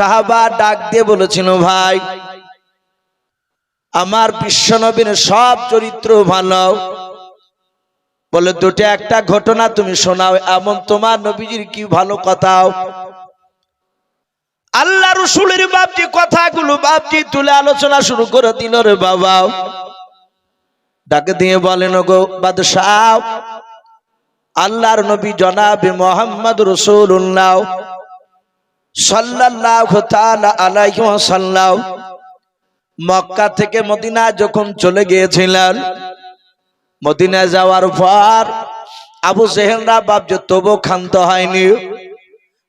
সাহাবা ডাক দিয়ে বলেছিল, ভাই, আমার বিশ্বনবীর সব চরিত্র ভালো। বলে, দুটো একটা ঘটনা তুমি শোনাও, এমন তোমার নবীজির কি ভালো কথাও আল্লাহ রসুলের বাপজি কথাগুলো বাপজি তুলে আলোচনা শুরু করে দিল রে বাবা। ডাকে দিয়ে বলেন গো বাদশাহ, আল্লাহর নবী জনাবে মোহাম্মদ রসুল্লাহ সাল্লাল্লাহু তাআলা আলাইহি মক্কা থেকে মদিনা যখন চলে গিয়েছিলেন মদিনা যাওয়ার পর আবু জেহেলরা ভাবছে তবু ক্ষান্ত হয়নি।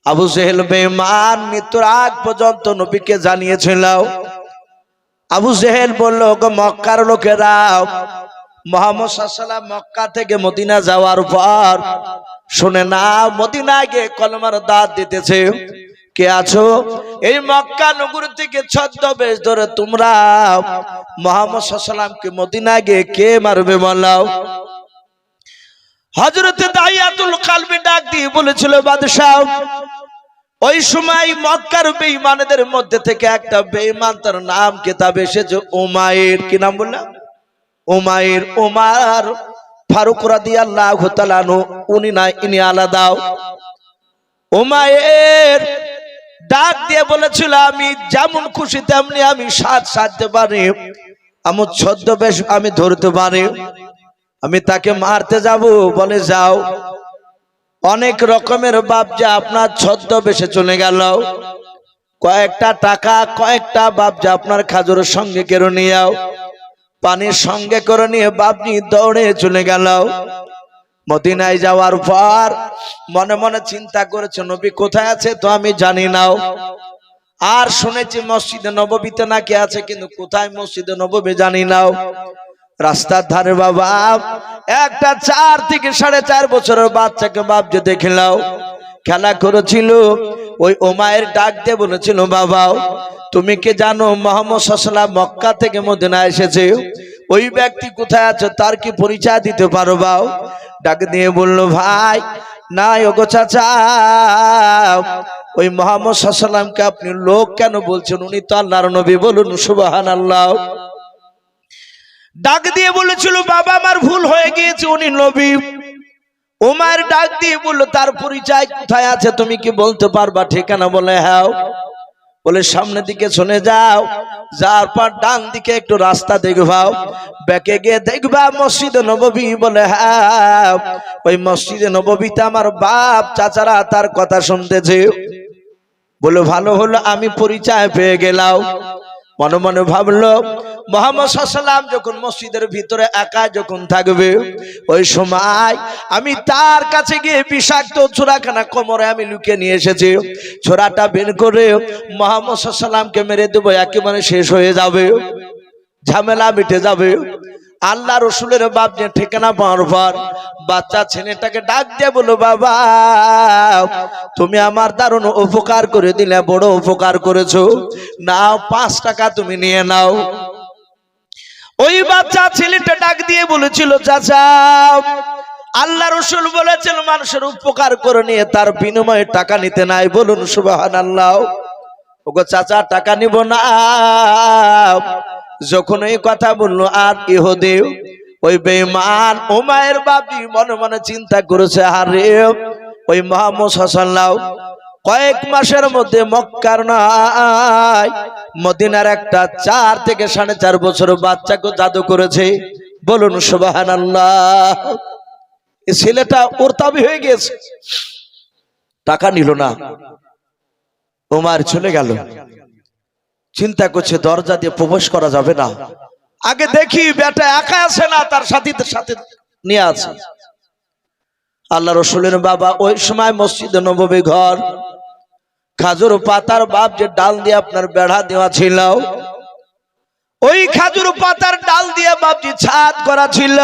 আবু জেহেল বেমান মৃত্যুর আগ পর্যন্ত নবীকে জানিয়েছিল। আবু জেহেল বলল মক্কার লোকেরা, মোহাম্মদ সাল্লাম মক্কা থেকে মদিনা যাওয়ার পর শুনে না মদিনা গিয়ে কলমার দাঁত দিতেছে। কে আছো? এই মক্কা নগর থেকে ছদ্মবেশ ধরে তোমরা মোহাম্মদ সাল্লামকে মদিনা গিয়ে কে মারবে বলাও হজরতে দাইয়াতুল কালবি ডাক দিয়ে বলেছিল, বাদশাহ, ওই সময় মক্কার বেঈমানদের মধ্যে থেকে একটা বেঈমান তার নাম কিতাব এসেছে উমায়ের কি নাম বললাম উমায়ের উমার ফারুক রাদিয়াল্লাহু তাআলা উনি না, ইনি আলাদাও উমায়ের ডাক দিয়ে বলেছিল, আমি যেমন খুশি তেমনি আমি সাজ সাজতে পারি। আমার ছদ্মবেশ আমি ধরতে পারি। আমি তাকে মারতে যাব। বলে, যাও। অনেক রকমের বাপ যে আপনার ছদ্মবেশে চলে গেল। কয়েকটা টাকা, কয়েকটা বাপ যে আপনার খাজুরের সঙ্গে কেড়ে নিয়ে, পানির সঙ্গে করে নিয়ে বাপনি দৌড়ে চলে গেল। মদিনায় যাওয়ার পর মনে মনে চিন্তা করেছে, নবী কোথায় আছে তো আমি জানি নাও আর শুনেছি মসজিদে নববীতে নাকি আছে, কিন্তু কোথায় মসজিদে নববী জানি নাও রাস্তার ধারে বাবা, একটা চার থেকে সাড়ে চার বছরের বাচ্চাকে বাপ যে দেখিলাও খেলা করেছিল, ওই ওমায়ের ডাক দিয়ে বলেছিল, বাবা, তুমি কি জানো মোহাম্মদ সাল্লাম মক্কা থেকে মদিনা এসেছে? ওই ব্যক্তি কোথায় আছে তার কি পরিচয় দিতে পারো বাও? ডাক দিয়ে বলল, ভাই না ওগো চাচা। ওই মোহাম্মদ সাল্লামকে আপনি লোক কেন বলছেন? উনি তো আল্লাহর নবী বলুন সুবাহান আল্লাহ ডাক দিয়ে বলেছিল, বাবা, আমার ভুল হয়ে গিয়েছে, উনি নবী। ওমার ডাক দিয়ে বলল, তার পরিচয় কোথায় আছে? তুমি কি বলতে পারবা ঠিকানা বলে হ্যাঁ বলে, সামনের দিকে শুনে যাও, যার পর ডান দিকে একটু রাস্তা দেখবাও। ব্যাকে গিয়ে দেখবা মসজিদ নববী বলে হ্যাঁ ওই মসজিদে নববীতে আমার বাপ, চাচারা তার কথা শুনতেছে। বলে, ভালো হলো, আমি পরিচয় পেয়ে গেলাম মনে মনে ভাবলো মোহাম্মদ যখন মসজিদের ভিতরে একা যখন থাকবে, ওই সময় আমি তার কাছে গিয়ে বিষাক্ত ছোড়াখানা কোমরে আমি লুকিয়ে নিয়ে এসেছি। ছোড়াটা বের করে মোহাম্মদ সাল্লামকে মেরে দেবো, একেবারে শেষ হয়ে যাবে। ঝামেলা মিটে যাবে। আল্লাহ রসুলের বাপ যে ঠিকানা পাওয়ার পর বাচ্চা ছেলেটাকে ডাক দিয়ে বলো বাবা, তুমি আমার দারুণ উপকার করে দিলে, বড় উপকার করেছ। নাও, পাঁচ টাকা তুমি নিয়ে নাও। ওই বাচ্চা ছেলেটা ডাক দিয়ে বলেছিল, চাচা, আল্লাহ রসুল বলেছেন, মানুষের উপকার করে নিয়ে তার বিনিময়ে টাকা নিতে নাই। বলুন সুবাহান আল্লাহ ওগো চাচা, টাকা নিব না। যখন এই কথা বলল, আর ইহুদেও ওই বেঈমান ওমায়ের বাপি মনে মনে চিন্তা করেছে, আরে, ওই মোহাম্মদ হাসাল্লাহ কয়েক মাসের মধ্যে মক্কার নাই। মদিনার একটা চার থেকে সাড়ে চার বছর বাচ্চাকে জাদু করেছে। বলুন সুবাহান আল্লাহ ছেলেটা ওর তাবি হয়ে গিয়েছে। টাকা নিল না। ওমার চলে গেল। চিন্তা করছে, দরজা দিয়ে প্রবেশ করা যাবে না। আগে দেখি বেটা একা আছে না, তার সাথীদের সাথে নিয়ে আছে। আল্লাহ রসুলের বাবা ওই সময় মসজিদে নবমী ঘর খাজুর পাতার বাপ যে ডাল দিয়ে আপনার বেড়া দেওয়া ছিল, ওই খাজুর পাতার ডাল দিয়ে বাপজি ছাদ করা ছিল,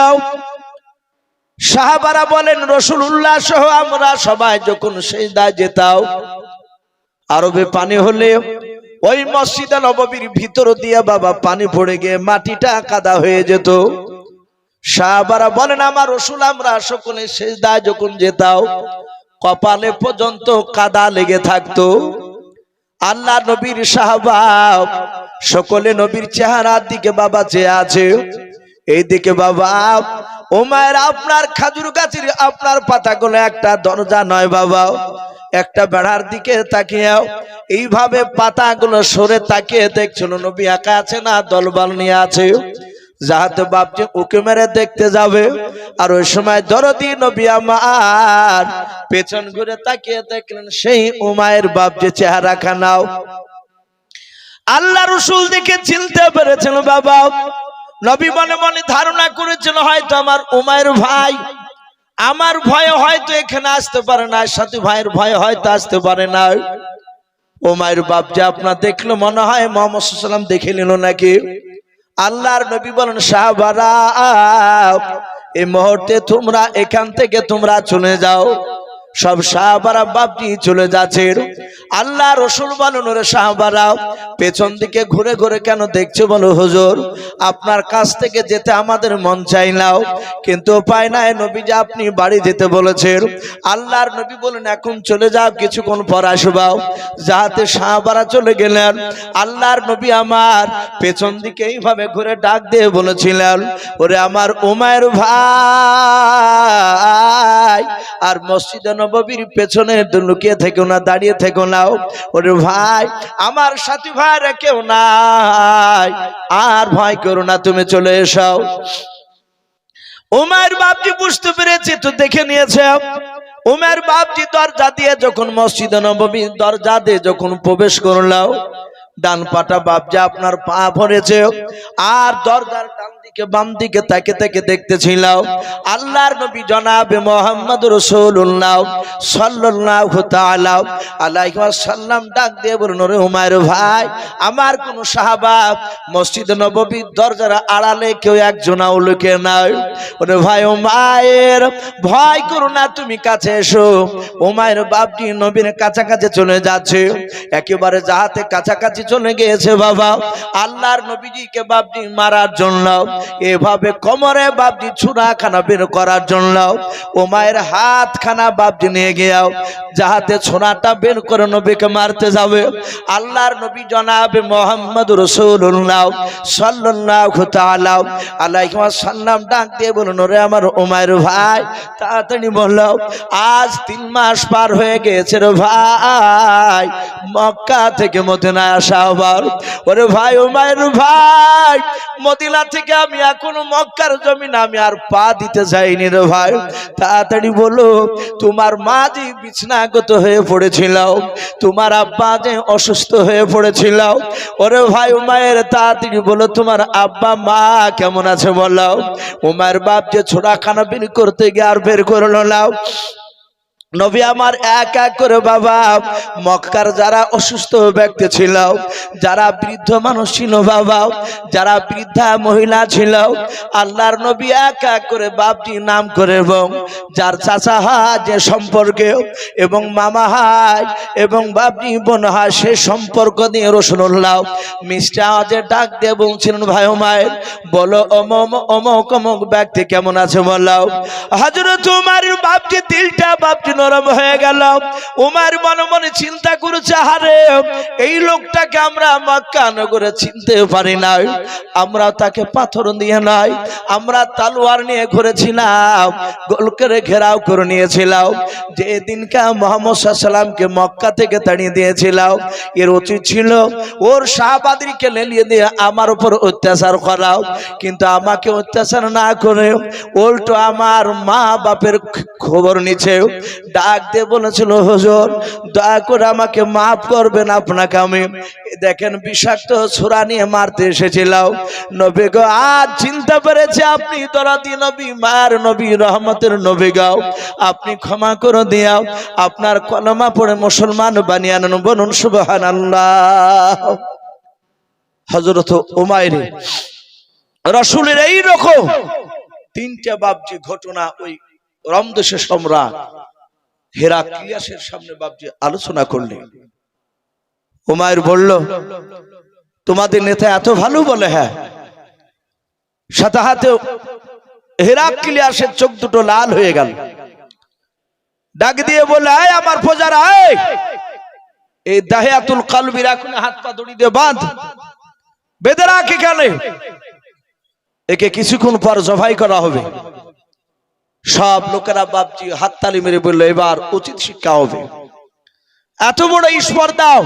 সাহাবারা বলেন রসুল উল্লাহ সহ আমরা সবাই যখন সেই দায় যেতাও আরবে পানি হলে ওই মসজিদে নববীর ভিতর দিয়ে বাবা পানি পড়ে গিয়ে মাটিটা কাদা হয়ে যেত। সাহাবারা বলেন, আমার রসুল, আমরা সকলে শেষ দায় যখন যেতাও কপালে পর্যন্ত কাদা লেগে থাকতো। আল্লাহ নবীর সাহাবা সকলে নবীর চেহারার দিকে বাবা চেয়ে আছে। এইদিকে বাবা ওমায়ের আপনার খাজুর গাছের আপনার পাতাগুলো একটা দরজা নয় বাবা। একটা বেড়ার দিকে তাকিয়েও এইভাবে পাতাগুলো সরে তাকিয়ে দেখছিল নবী একা আছে না দলবল নিয়ে আছে। যাহাতে বাপজি উকে মেরে দেখতে যাবে। আর ওই সময় দরদি নবী আমার পেছন ঘুরে তাকিয়ে দেখলেন সেই উমায়ের বাপজি চেহারা খানাও আল্লাহ রসুল দেখে চিনতে পেরেছেন বাবা। নবী মনে মনে ধারণা করেছিল, হয়তো আমার উমায়ের ভাই, আমার ভয়ে হয়তো এখানে আসতে পারে না, সাথী ভাইয়ের ভয়ে হয়তো আসতে পারে না। ওমায়ের বাপ যে আপনার দেখল মনে হয় মোহাম্মদ সাল্লাম দেখে নিল নাকি? আল্লাহর নবী বলেন সাহাবারা এই মুহূর্তে তোমরা এখান থেকে তোমরা চলে যাও। সব সাহাবারা বাপটি চলে যাচ্ছে। আল্লাহ রসুল বলেন ওরে সাহাবারা পেছন দিকে ঘুরে ঘুরে কেন দেখছ বলো হুজুর? আপনার কাছ থেকে যেতে আমাদের মন চাই নাও কিন্তু উপায় নাই নবী যে আপনি বাড়ি যেতে বলেছেন। আল্লাহর নবী বলেন, এখন চলে যাও, কিছুক্ষণ পর আসবাও যাহাতে সাহাবারা চলে গেলেন। আল্লাহর নবী আমার পেছন দিকে এইভাবে ঘুরে ডাক দিয়ে বলেছিলেন, ওরে আমার উমায়ের ভাই, আর মসজিদে নববীর পেছনে লুকিয়ে থেকো না, দাঁড়িয়ে থেকো না। ওরে ভাই, আমার সাথী ভাইরা কেউ নাই। আর ভয় করো না, তুমি চলে এসাও উমার বাপজি বুঝতে পেরেছে তো দেখে নিয়েছে। উমের বাপজি দরজা দিয়ে যখন মসজিদ নবমী দরজা দিয়ে যখন প্রবেশ করলাও ডান পাটা বাপজা আপনার পা ভরেছে, আর দরজার দিকে, বাম দিকে তাকে তাকে দেখতেছিল আল্লাহর নবী জনাবে মোহাম্মদ রসুল্লাহ সাল্লাল্লাহু তাআলা আলাইহি ওয়াসাল্লাম ডাক দিয়ে বলুন রে ভাই, আমার কোন সাহাবা মসজিদ নববীর দরজার আড়ালে কেউ একজনাও লুকে নাই? ওরে ভাই উমায়ের ভয় করো না, তুমি কাছে এসো। উমায়ের বাপটি নবীর কাছাকাছি চলে যাচ্ছে। একেবারে যাহাতে কাছাকাছি চলে গিয়েছে বাবা, আল্লাহর নবীজিকে বাপটি মারার জন্য এভাবে কোমরে বাপটি ছুরা খানা বের করার জন্য ও মায়ের হাত খানা বাপটি নিয়ে গিয়াও যাহাতে ছোড়াটা বের করে নবীকে মারতে যাবে। আল্লাহর নবী জনাবে মোহাম্মদ রসুল্লাহ সাল্লাল্লাহু তাআলা আলাইহি ওয়াসাল্লাম ডাক দিয়ে বলুন রে আমার ওমায়ের ভাই, তাড়াতাড়ি বলল আজ তিন মাস পার হয়ে গেছে রে ভাই। মক্কা থেকে মদিনায় আসা আবার ওরে ভাই ওমায়ের ভাই, মদিনা থেকে আমি এখনও মক্কার জমিন, আমি আর পা দিতে যাইনি রে ভাই। তাড়াতাড়ি বলো, তোমার মা যে বিছনাগত হয়ে পড়েছিল তোমার আব্বা যে অসুস্থ হয়ে পড়েছিল ওরে ভাই উমায়ের তাড়াতাড়ি বলো, তোমার আব্বা মা কেমন আছে বলো। উমায়ের বাপ যে ছোড়া খানা বের করতে গিয়ে আর বের করল নাও নবী আমার এক এক করে বাবা, মক্কার যারা অসুস্থ ব্যক্তি ছিল, যারা বৃদ্ধ মানুষ ছিল বাবা, যারা বৃদ্ধা মহিলা ছিল, আল্লাহর নবী এক এক করে বাপটি নাম করে এবং যার চাচা হয় যে সম্পর্কে এবং মামা হাই এবং বাপটি বোন হয় সে সম্পর্ক দিয়ে রসুল্লাহ মিষ্টি আওয়াজে ডাক দিয়ে বলছিলেন, ভাই মায়ের বলো অমম, অমক অমক ব্যক্তি কেমন আছে বললাও হাজর তোমার বাপটি দিলটা বাপটি নরম হয়ে গেল। উমার মনে মনে চিন্তা করেছে হারে এই লোকটাকে আমরা মক্কা নগরে চিনতে পারি নাই। আমরা তাকে পাথর দিয়ে নাই, আমরা তালোয়ার নিয়ে ঘুরেছিলাম গোল করে ঘেরাও করে নিয়েছিলাম। যে দিনকা মোহাম্মদ সাল্লামকে মক্কা থেকে তাড়িয়ে দিয়েছিলাম, এর উচিত ছিল, ওর শাহবাদীকে লেলিয়ে দিয়ে আমার উপর অত্যাচার করাও কিন্তু আমাকে অত্যাচার না করে উল্টো আমার মা বাপের খবর নিচ্ছে ডাক দিয়ে বলেছিল, হুজুর, দয়া করে আমাকে মাফ করবেন আপনাকে আমি। দেখেন বিষাক্ত ছোড়া নিয়ে মারতে এসেছিলাম। নবী গো, আজ চিন্তা পেরেছে আপনি দরাদি নবী মার নবী, রহমতের নবী গাও আপনি ক্ষমা করে দিয়াও, আপনার কলমা পড়ে মুসলমান বানিয়ে আনুন, বলুন সুবহান আল্লাহ হজরত উমাইরে, রসুলের এই রকম তিনটা বাবজি ঘটনা ওই রমদেশে সম্রাট হেরাক্লিয়াসের সামনে বাবজি আলোচনা করলেন। উমায়ের বলল, তোমাদের নেতা এত ভালো বলে হ্যাঁ? সাথে হাতে হেরাক্লিয়াসের চোখ দুটো লাল হয়ে গেল। ডাক দিয়ে বলে আয় আমার প্রজারা আয় এই দাহিয়াতুল কালবির এখন হাত পা দড়ি দিয়ে বাঁধ। বেঁধে রাখ এখানে। একে কিছুক্ষণ পর জবাই করা হবে। সব লোকেরা বাপজি হাততালি মেরে বলল, এবার উচিত শিক্ষা হবে। এত বড় ঈশ্বর দাও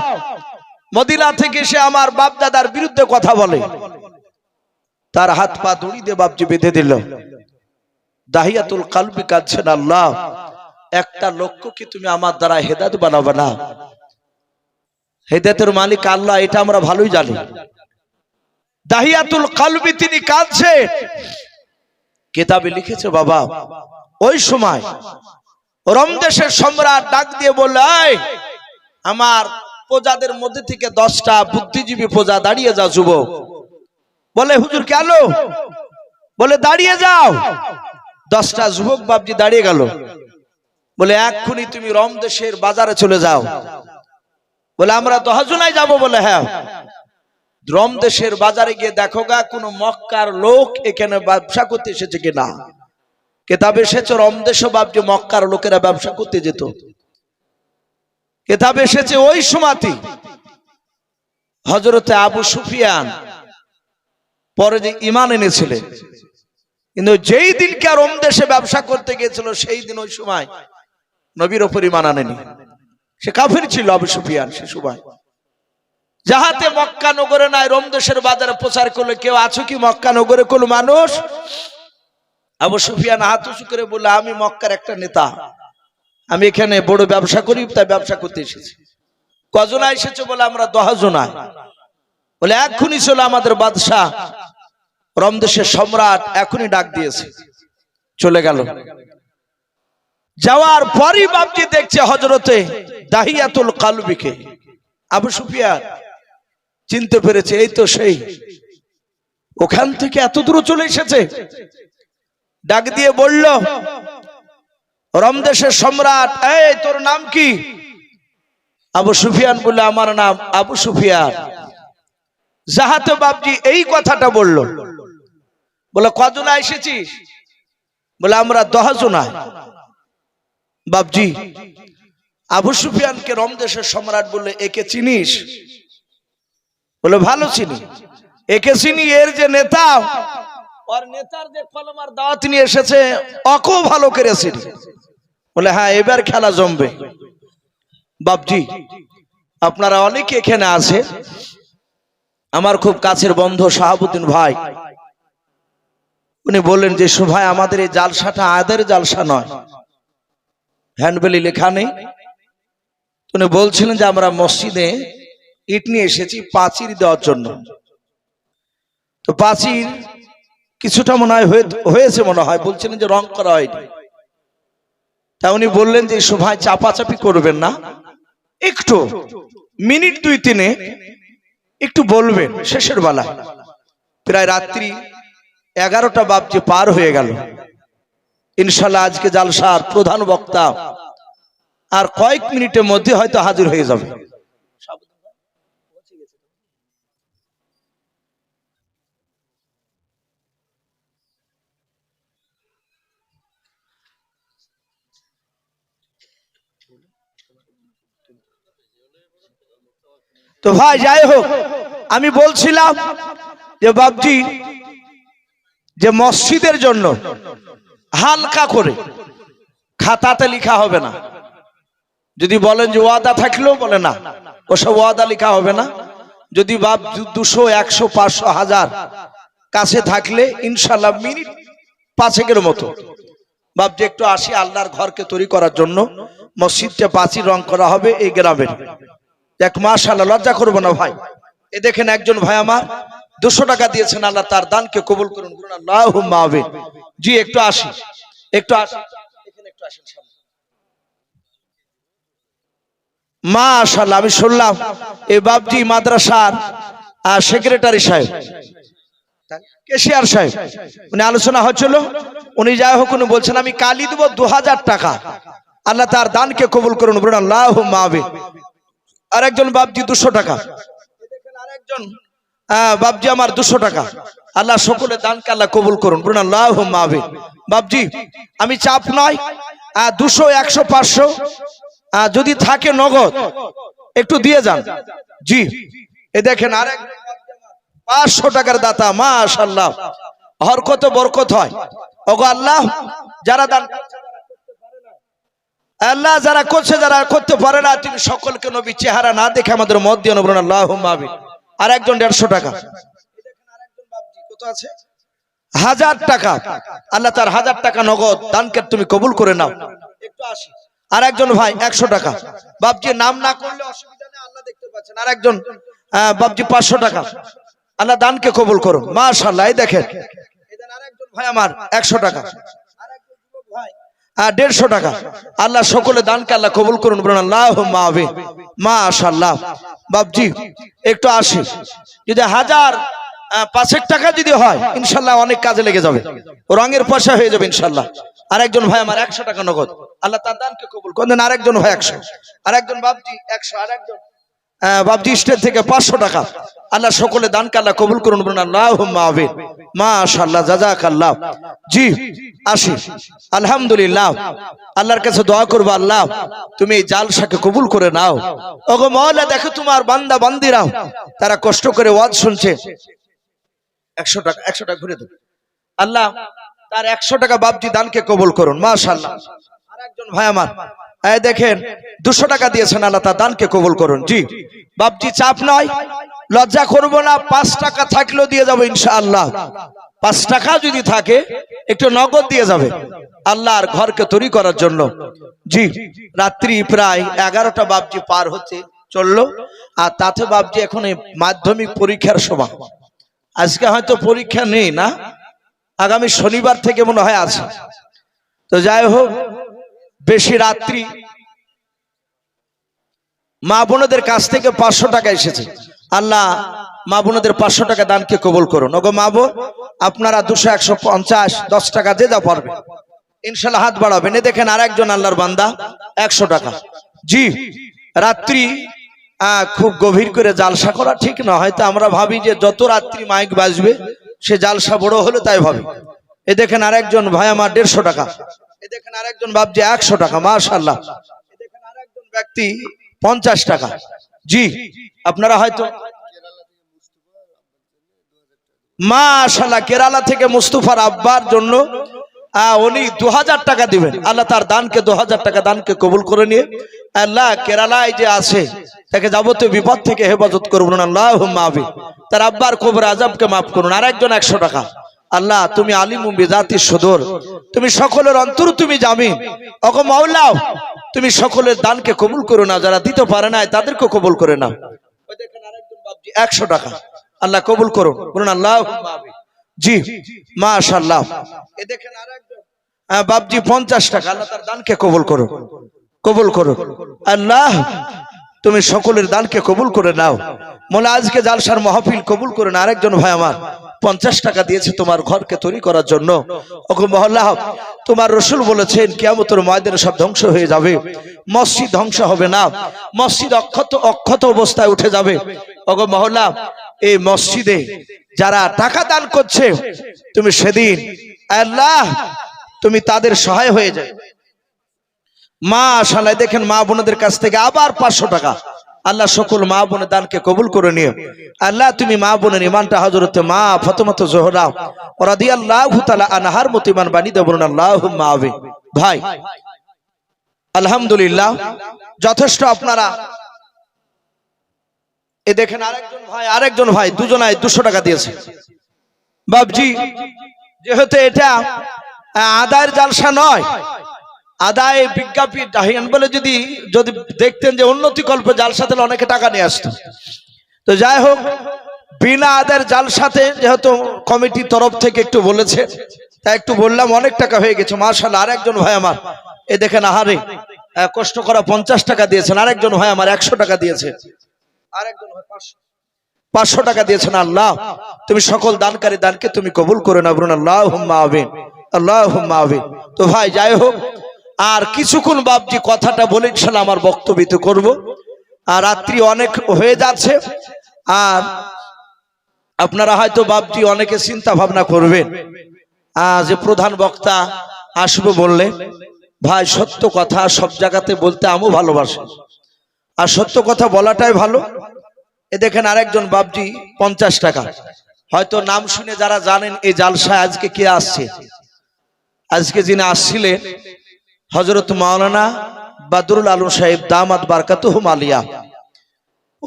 মদিনা থেকে সে আমার বাপ দাদার বিরুদ্ধে কথা বলে। তার হাত পা দড়ি দিয়ে বাপজি বেঁধে দিল। দাহিয়াতুল কালবি কাঁদছেন, আল্লাহ, একটা লক্ষ্য কি তুমি আমার দ্বারা হেদাত বানাবে না। হেদাতের মালিক আল্লাহ, এটা আমরা ভালোই জানি। দাহিয়াতুল কালবি তিনি কাঁদছে কেতাবে লিখেছে বাবা, ওই সময় রমদেশের সম্রাট ডাক দিয়ে বলল আমার প্রজাদের মধ্যে থেকে দশটা বুদ্ধিজীবী প্রজা দাঁড়িয়ে যাও যুবক। বলে, হুজুর কেন বলে, দাঁড়িয়ে যাও। দশটা যুবক বাবজি দাঁড়িয়ে গেল। বলে, এক্ষুনি তুমি রম দেশের বাজারে চলে যাও। বলে, আমরা তো দহজনায় যাব বলে হ্যাঁ। রমদেশের বাজারে গিয়ে দেখো গা, কোন মক্কার লোক এখানে ব্যবসা করতে এসেছে কিনা? কেতাব এসেছে রমদেশ বাবজি মক্কার লোকেরা ব্যবসা করতে যেত। কেতাব এসেছে ওই সময়তে হজরতে আবু সুফিয়ান, পরে যে ইমান এনেছিলেন কিন্তু যেই দিনকে রোম দেশে ব্যবসা করতে গিয়েছিল, সেই দিন ওই সময় নবীর ওপর ইমান আনেনি। সে কাফির ছিল আবু সুফিয়ান সে সময়। যাহাতে মক্কা নগরে নাই, রোম দেশের বাজারে প্রচার করলে কেউ আছো কি মক্কা নগরে কোন মানুষ? আবু সুফিয়ান হাত উঁচু করে বলে আমি মক্কার একটা নেতা। আমি এখানে বড় ব্যবসা করি, তাই ব্যবসা করতে এসেছি। কজনা এসেছে বলে আমরা দহজনায় বলে এক্ষুনি ছিল আমাদের বাদশাহ। রমদেশের সম্রাট এখনই ডাক দিয়েছে। চলে গেল। যাওয়ার পরই বাপজি দেখছে হজরতে দাহিয়াতুল কালবিকে। আবু সুফিয়ান চিনতে পেরেছে, এই তো সেই। ওখান থেকে এত দূর চলে এসেছে। ডাক দিয়ে বলল রমদেশের সম্রাট, এই তোর নাম কি? আবু সুফিয়ান বলে আমার নাম আবু সুফিয়ান। জাহাতে বাপজি এই কথাটা বলল। বলে, কজনা এসেছিস? বলে, আমরা দহজনা। বাপজি, আবু সুফিয়ানকে রমদেশের সম্রাট বললে, একে চিনিস? বলে, ভালো চিনি। একে চিনি, এর যে নেতা, ওর নেতার যে কলমার দাওয়াত নিয়ে এসেছে অকো ভালো করে চিনি। বলে হ্যাঁ এবার খেলা জমবে। বাপজি, আপনারা অনেকে এখানে আছে, আমার খুব কাছের বন্ধু শাহাবুদ্দিন ভাই। উনি বললেন যে ভাই, আমাদের এই জালসাটা আদের জালসা নয়। হ্যান্ডবেলি লেখা নেই। উনি বলছিলেন যে, আমরা মসজিদে ইট নিয়ে এসেছি পাঁচির দেওয়ার জন্য। তো পাঁচির কিছুটা মনে হয় হয়েছে মনে হয়, বলছিলেন যে রং করা হয়নি। তা উনি বললেন যে, সভায়, চাপাচাপি করবেন না। একটু, মিনিট দুই তিনে একটু বলবেন, শেষের বেলা প্রায় রাত্রি এগারোটা বাপজি পার হয়ে গেল। ইনশাল্লাহ আজকে জালসার প্রধান বক্তা আর কয়েক মিনিটের মধ্যে হয়তো হাজির হয়ে যাবে। তো ভাই, যাই হোক, আমি বলছিলাম যে বাবজি যে মসজিদের জন্য হালকা করে খাতাতে লিখা হবে না। যদি বলেন যে ওয়াদা থাকলেও বলে না, ওসব ওয়াদা লেখা হবে না। যদি বাপ দুশো, একশো, পাঁচশো, হাজার কাছে থাকলে ইনশাল্লাহ মিনিট পাঁচেকের মতো যে একটু আসি আল্লাহর ঘরকে তৈরি করার জন্য। মসজিদটা পাঁচির রং করা হবে এই গ্রামের। এক মাশাল্লাহ লজ্জা করব না ভাই। এ দেখেন একজন ভাই আমার, দুশো টাকা দিয়েছেন আল্লাহ, তার দানকে কবুল করুন। আল্লাহ মাহবে জি, একটু আসি। একটু আসি। একটু আসেন সামনে। মাশাল্লাহ আমি শুনলাম, এ বাবজি মাদ্রাসার সেক্রেটারি সাহেব। কেশিয়ার সাহেব উনি আলোচনা হচ্ছিল। উনি যাই হোক উনি বলছেন আমি কালি দেবো দু হাজার টাকা। আল্লাহ তার দানকে কবুল করুন। বলুন আল্লাহ মাহবে আর একজন বাবজি দুশো টাকা। আরেকজন আহ, বাবজি আমার দুশো টাকা। আল্লাহ সকলে দানকে আল্লাহ কবুল করুন। বলুন আল্লাহ মাহবে বাবজি আমি চাপ নয় দুশো একশো পাঁচশো যদি থাকে নগদ একটু দিয়ে যান। জি এ দেখেন আরেক পাঁচশো টাকার দাতা মাশাল্লাহ হরকত বরকত হয়। আল্লাহ, যারা দান আল্লাহ যারা করছে, যারা করতে পারে না তুমি সকলকে নবী চেহারা না দেখে আমাদের মত দিয়ে নবরুন আল্লাহ আর একজন দেড়শো টাকা। হাজার টাকা। আল্লাহ তার হাজার টাকা নগদ দানকে তুমি কবুল করে নাও। আর একজন ভাই, একশো টাকা। বাপজি নাম না করলে অসুবিধা নেই, আল্লাহ দেখতে পাচ্ছেন। আর একজন বাপজি পাঁচশো টাকা। আল্লাহ দানকে কবুল করুন মাশাল্লাহ এই দেখেন। ভাই আমার একশো টাকা। দেড়শো টাকা। আল্লাহ সকলে দানকে আল্লাহ কবুল করুন বলুন আল্লাহ মাশাল্লাহ একটু আসি। যদি হাজার পাঁচেক টাকা যদি হয় ইনশাল্লাহ অনেক কাজে লেগে যাবে। রঙের পয়সা হয়ে যাবে ইনশাল্লাহ আরেকজন ভাই আমার একশো টাকা নগদ। আল্লাহ তার দানকে কবুল করেন। আরেকজন ভাই একশো। আরেকজন বাপজি একশো আরেকজন। বাপজি স্টেট থেকে পাঁচশো টাকা। আল্লাহ সকলে দানকে আল্লাহ কবুল করুন আল্লাহ মাহবে মাশাল্লাহ জাজাক আল্লাহ জি, আসি। আলহামদুলিল্লাহ। আল্লাহর কাছে দোয়া করব, আল্লাহ, তুমি এই জালসাকে কবুল করে নাও। ওগো মহলা দেখো তোমার বান্দা, বান্দিরাও, তারা কষ্ট করে ওয়াজ শুনছে। একশো টাকা একশো টাকা ঘুরে দেবে। আল্লাহ, তার একশো টাকা বাপজি দানকে কবুল করুন মাশাল্লাহ আর একজন ভাই আমার দেখেন, দুশো টাকা দিয়েছেন আল্লাহ তার দানকে কবুল করুন। জি। বাপজি, চাপ নয় লজ্জা করব না, পাঁচ টাকা থাকলেও দিয়ে যাব ইনশাআল্লাহ। পাঁচ টাকা যদি থাকে, একটু নগদ দিয়ে যাবে। আল্লাহর ঘরকে তৈরি করার জন্য। জি, রাত্রি প্রায় এগারোটা বাপজি পার হচ্ছে চলল, আর তাতে বাপজি এখন এই মাধ্যমিক পরীক্ষার সময়। আজকে হয়তো পরীক্ষা নেই না, আগামী শনিবার থেকে মনে হয় আছে। তো যাই হোক বেশি রাত্রি। মা বোনদের কাছ থেকে পাঁচশো টাকা এসেছে। আল্লাহ, মা বোনদের পাঁচশো টাকা দানকে কবল করুন। ওগো মা বোন, আপনারা দুশো, একশো পঞ্চাশ, দশ টাকা যে যা পারবে। ইনশাল্লাহ হাত বাড়াবেন এ দেখেন আর একজন আল্লাহর বান্দা, একশো টাকা। জি, রাত্রি খুব গভীর করে জালসা করা ঠিক না। হয়তো আমরা ভাবি যে যত রাত্রি মাইক বাজবে, সে জালসা বড় হলো তাই ভাবি। এ দেখেন আর একজন ভাই আমার দেড়শো টাকা। দেখেন আর একজন ভাবছে একশো টাকা মাশাল্লাহ দেখেন আর একজন ব্যক্তি পঞ্চাশ টাকা। জি, আপনারা হয়তো মাশাল্লাহ কেরালা থেকে মুস্তফার আব্বার জন্য উনি দু হাজার টাকা দিবেন। আল্লাহ তার দানকে, দু হাজার টাকা দানকে কবুল করে নিয়ে, আল্লাহ কেরালায় যে আছে, তাকে যাবতীয় বিপদ থেকে হেফাজত করুন। আল্লাহ তার আব্বার কবর আজাবকে মাফ করুন। আর একজন একশো টাকা। আল্লাহ তুমি আলিম জাতি সদর। তুমি সকলের অন্তর তুমি জামিন। অগ মাওলাও তুমি সকলের দানকে কবুল করো না যারা দিতে পারে না তাদেরকে কবুল করে বাপজি একশো টাকা। আল্লাহ কবুল করুন। বলুন আল্লাহ। জি মাশাল্লাহ এ দেখেন আহ, বাপজি পঞ্চাশ টাকা। আল্লাহ তার দানকে কবুল করো কবুল করো আল্লাহ তুমি সকলের দানকে কবুল করে নাও। মোলা আজকে জালসার মহফিল কবুল করে না। আরেকজন ভাই আমার। পঞ্চাশ টাকা দিয়েছে তোমার ঘরকে তৈরি করার জন্য। ওগো মহল্লা, তোমার রসুল বলেছেন কেমতর ময়দানে সব ধ্বংস হয়ে যাবে। মসজিদ ধ্বংস হবে না। মসজিদ অক্ষত অক্ষত অবস্থায় উঠে যাবে। ওগো মহল্লা, এই মসজিদে যারা টাকা দান করছে, তুমি সেদিন, আল্লাহ, তুমি তাদের সহায় হয়ে যায় মা, শালায় দেখেন মা বোনদের কাছ থেকে আবার পাঁচশো টাকা। আল্লাহ সকল মা বোনের দানকে কবুল করে নিয়ে আল্লাহ, তুমি মা বোনের ইমানটা হজরতে মা ফতমত জোহরা ওরা দিয়ে আল্লাহ আনাহার মতো ইমান বানিয়ে দেবো আল্লাহ মাবে ভাই, আলহামদুলিল্লাহ, যথেষ্ট আপনারা। এ দেখেন আরেকজন ভাই আরেকজন ভাই দুজনায় দুশো টাকা দিয়েছে। বাবজি যেহেতু এটা আদায়ের জালসা নয় আদায় বিজ্ঞাপন বলে যদি যদি দেখতেন যে উন্নতি কল্পে জালসা তাহলে অনেকে টাকা নিয়ে আসতো। তো যাই হোক বিনা আদায়ের জালসাতে যেহেতু কমিটির তরফ থেকে একটু বলেছে তাই একটু বললাম অনেক টাকা হয়ে গেছে মার্শাল আরেকজন ভাই আমার এ দেখেন আহারে আহ, কষ্ট করা পঞ্চাশ টাকা দিয়েছেন আরেকজন ভাই আমার একশো টাকা দিয়েছে। আরেকজন পাঁচশো টাকা দিয়েছেন আল্লাহ তুমি সকল দানকারী দানকে তুমি কবুল করে না আল্লাহ আল্লাহ তো ভাই যাই হোক আর কিছুক্ষণ বাপজি কথাটা বলে আমার বক্তব্য করব। আর রাত্রি অনেক হয়ে যাচ্ছে, আর আপনারা হয়তো বাপজি অনেকে চিন্তা ভাবনা করবেন। যে প্রধান বক্তা আসবে বললে, ভাই, সত্য কথা সব জায়গাতে বলতে আমিও ভালোবাসি। আর সত্য কথা বলাটাই ভালো। এ দেখেন আরেকজন বাবজি পঞ্চাশ টাকা। হয়তো নাম শুনে যারা জানেন এই জালসায় আজকে কে আসছে? আজকে যিনি আসছিলেন হজরত মাওলানা বাদুরুল আলম সাহেব দামাত বারকাত মালিয়া।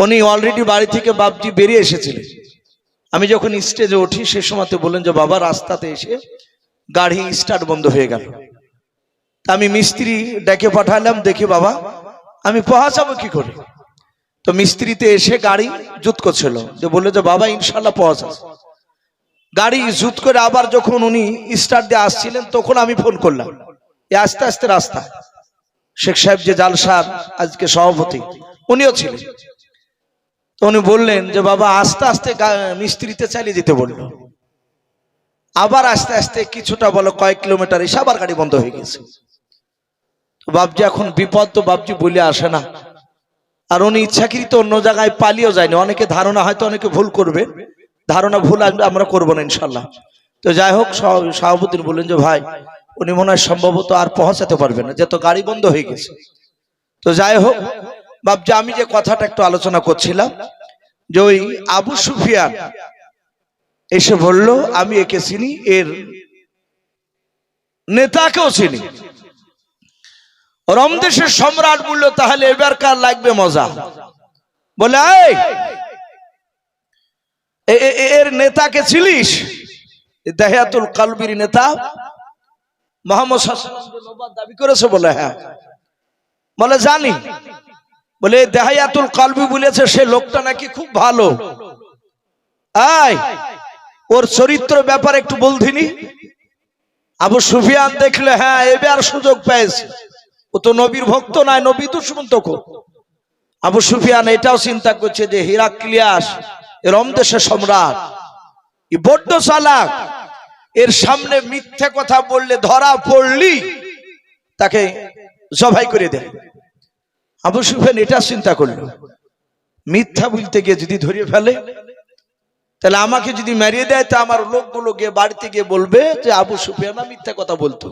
উনি অলরেডি বাড়ি থেকে বাবজি বেরিয়ে এসেছিলেন। আমি যখন স্টেজে উঠি, সে সময়তে বললেন যে, বাবা, রাস্তাতে এসে গাড়ি স্টার্ট বন্ধ হয়ে গেল। আমি মিস্ত্রি ডেকে পাঠালাম, দেখি বাবা, আমি পৌঁছাবো কি করে? তো মিস্ত্রিতে এসে গাড়ি জুত করছিল। যে বলল যে, বাবা ইনশাল্লাহ পৌঁছা গাড়ি জুত করে আবার যখন উনি স্টার্ট দিয়ে আসছিলেন, তখন আমি ফোন করলাম। আস্তে আস্তে রাস্তা। শেখ সাহেব যে জালসার আজকে সভাপতি, উনিও ছিলেন। তো উনি বললেন যে, বাবা, আস্তে আস্তে মিস্ত্রিতে চালিয়ে যেতে বলল। আবার আস্তে আস্তে কিছুটা বলো, কয়েক কিলোমিটার এসে আবার গাড়ি বন্ধ হয়ে গেছে। বাবজি এখন বিপদ, তো বাবজি বলে আসে না। আর উনি ইচ্ছাকৃত অন্য জায়গায় পালিয়েও যায়নি। অনেকে ধারণা হয়তো অনেকে ভুল করবে। ধারণা ভুল আম- আমরা করব না, ইনশাল্লাহ। তো যাই হোক সভাপতি বললেন যে, ভাই উনি মনে হয় সম্ভবত আর পৌঁছাতে পারবেন না যে তো গাড়ি বন্ধ হয়ে গেছে। তো যাই হোক বাবজি আমি যে কথাটা একটু আলোচনা করছিলাম যে ওই আবু সুফিয়ান এসে বলল আমি একে চিনি এর নেতাকেও চিনি। রমদেশের সম্রাট বলল তাহলে এবার কার লাগবে মজা? বলে "এই, এ- এ- এ- এর নেতাকে ছিলিস দেহাতুল কালবির নেতা মোহাম্মদ দাবি করেছে বলে হ্যাঁ। বলে, জানি। বলে দেহায়াতুল কালবি বলেছে, সে লোকটা নাকি খুব ভালো। আয়, ওর চরিত্র ব্যাপারে একটু বলধিনি। আবু সুফিয়ান দেখলে হ্যাঁ এবার সুযোগ পেয়েছে। ও তো নবীর ভক্ত নয়, নবী তো খুব। আবু সুফিয়ান এটাও চিন্তা করছে যে হিরাক্লিয়াস এরম দেশের সম্রাট। বড্ড চালাক। এর সামনে মিথ্যে কথা বললে ধরা পড়লি, তাকে জবাই করে দেয় আবু সুফিয়ান এটা চিন্তা করল। মিথ্যা বলতে গিয়ে যদি ধরিয়ে ফেলে, তাহলে আমাকে যদি মারিয়ে দেয়, তা আমার লোকগুলো গিয়ে বাড়িতে গিয়ে বলবে যে আবু সুফিয়ানা মিথ্যা কথা বলতো।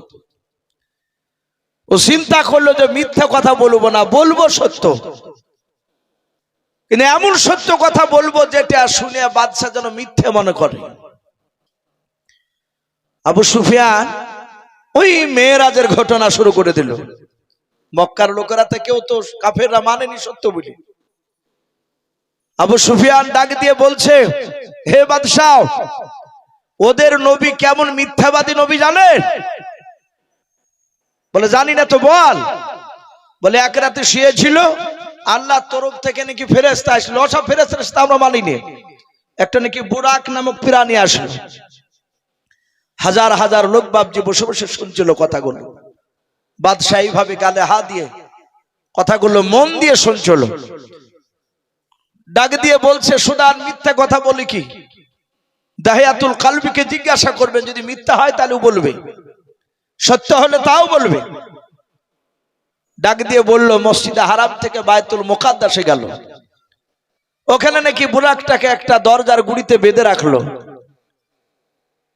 ও চিন্তা করল যে মিথ্যা কথা বলব না, বলব সত্য। কিন্তু এমন সত্য কথা বলব যেটা শুনে বাদশাহ যেন মিথ্যে মনে করে। আবু সুফিয়ান ওই মেয়েরাজের ঘটনা শুরু করে দিল। মক্কার লোকেরা তো কেউ তো কাফেররা মানেনি সত্য বলি। আবু সুফিয়ান ডাক দিয়ে বলছে, হে বাদশাহ, ওদের নবী কেমন মিথ্যাবাদী নবী জানেন বলে, জানি না তো, বল। বলে, এক রাতে শুয়েছিল, আল্লাহ তরফ থেকে নাকি ফেরেস্তা আসলো। ওসব ফেরেস্তা আমরা মানিনি। একটা নাকি বুরাক নামক প্রাণী আসলো। হাজার হাজার লোক বাবজি বসে বসে শুনছিল কথাগুলো। বাদশাহী ভাবে গালে হা দিয়ে কথাগুলো মন দিয়ে শুনছিল। ডাক দিয়ে বলছে সুদান মিথ্যা কথা বলি কি? দাহিয়াতুল কালবিকে জিজ্ঞাসা করবেন যদি মিথ্যা হয় তাহলে বলবে। সত্য হলে তাও বলবে। ডাক দিয়ে বলল, মসজিদে হারাম থেকে বায়তুল মোকাদ্দাসে গেল। ওখানে নাকি বুরাকটাকে একটা দরজার গুড়িতে বেঁধে রাখল।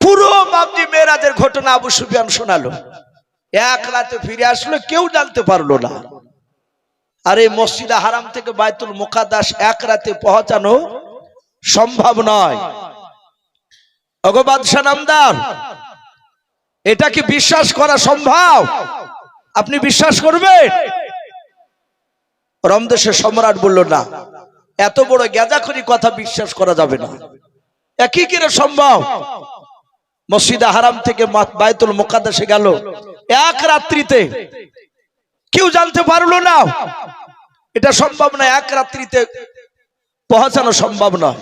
পুরো বাবজি মেয়েরাজের ঘটনা আবু সুফিয়ান শোনালো। এক রাতে ফিরে আসলো, কেউ জানতে পারল না। আর এই মসজিদে হারাম থেকে বায়তুল মুকাদ্দাস এক রাতে পৌঁছানো সম্ভব নয়। নামদার, এটা কি বিশ্বাস করা সম্ভব? আপনি বিশ্বাস করবেন? রমদেশের সম্রাট বলল, না, এত বড় গেজাখরি কথা বিশ্বাস করা যাবে না। একই কিরে সম্ভব? মসজিদে হারাম থেকে বায়তুল মোকাদ্দাসে গেল। এক রাত্রিতে, কেউ জানতে পারল না। এটা সম্ভব না, এক রাত্রিতে পৌঁছানো সম্ভব নয়